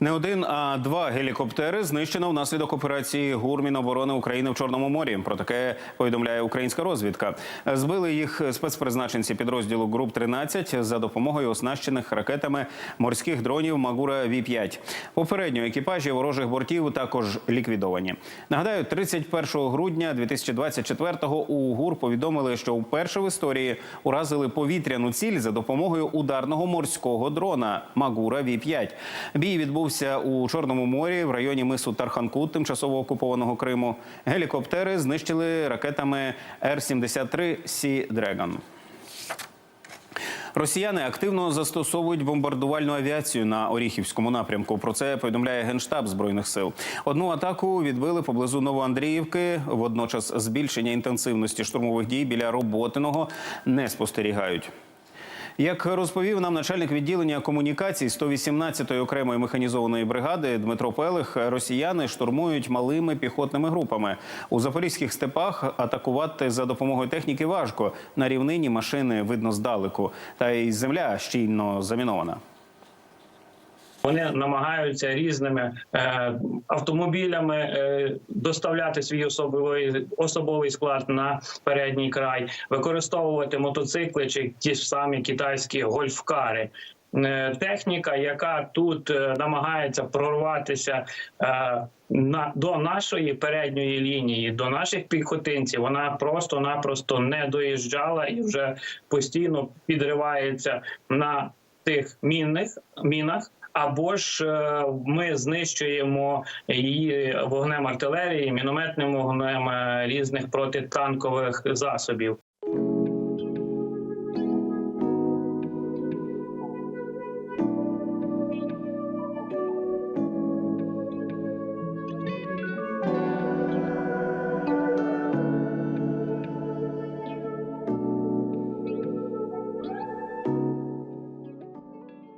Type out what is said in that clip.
Не один, а два гелікоптери знищено внаслідок операції ГУР Міноборони України в Чорному морі. Про таке повідомляє українська розвідка. Збили їх спецпризначенці підрозділу груп 13 за допомогою оснащених ракетами морських дронів Магура Ві 5 Попередньо екіпажі ворожих бортів також ліквідовані. Нагадаю, 31 грудня 2024-го у ГУР повідомили, що вперше в історії уразили повітряну ціль за допомогою ударного морського дрона Магура Ві 5 Бій відбувся у Чорному морі в районі мису Тарханкут, тимчасово окупованого Криму. Гелікоптери знищили ракетами Р-73 Сі Дреган. Росіяни активно застосовують бомбардувальну авіацію на Оріхівському напрямку. Про це повідомляє генштаб збройних сил. Одну атаку відбили поблизу Новоандріївки. Водночас збільшення інтенсивності штурмових дій біля роботиного не спостерігають. Як розповів нам начальник відділення комунікацій 118-ї окремої механізованої бригади Дмитро Пелих, росіяни штурмують малими піхотними групами у запорізьких степах. Атакувати за допомогою техніки важко. На рівнині машини видно здалеку, та й земля щільно замінована. Вони намагаються різними е, автомобілями е, доставляти свій особовий особовий склад на передній край, використовувати мотоцикли чи ті ж самі китайські гольфкари. Е, Техніка, яка тут е, намагається прорватися е, на до нашої передньої лінії, до наших піхотинців, вона просто-напросто не доїжджала і вже постійно підривається на тих мінних мінах. Або ж е, ми знищуємо її вогнем артилерії, мінометним вогнем е, різних протитанкових засобів.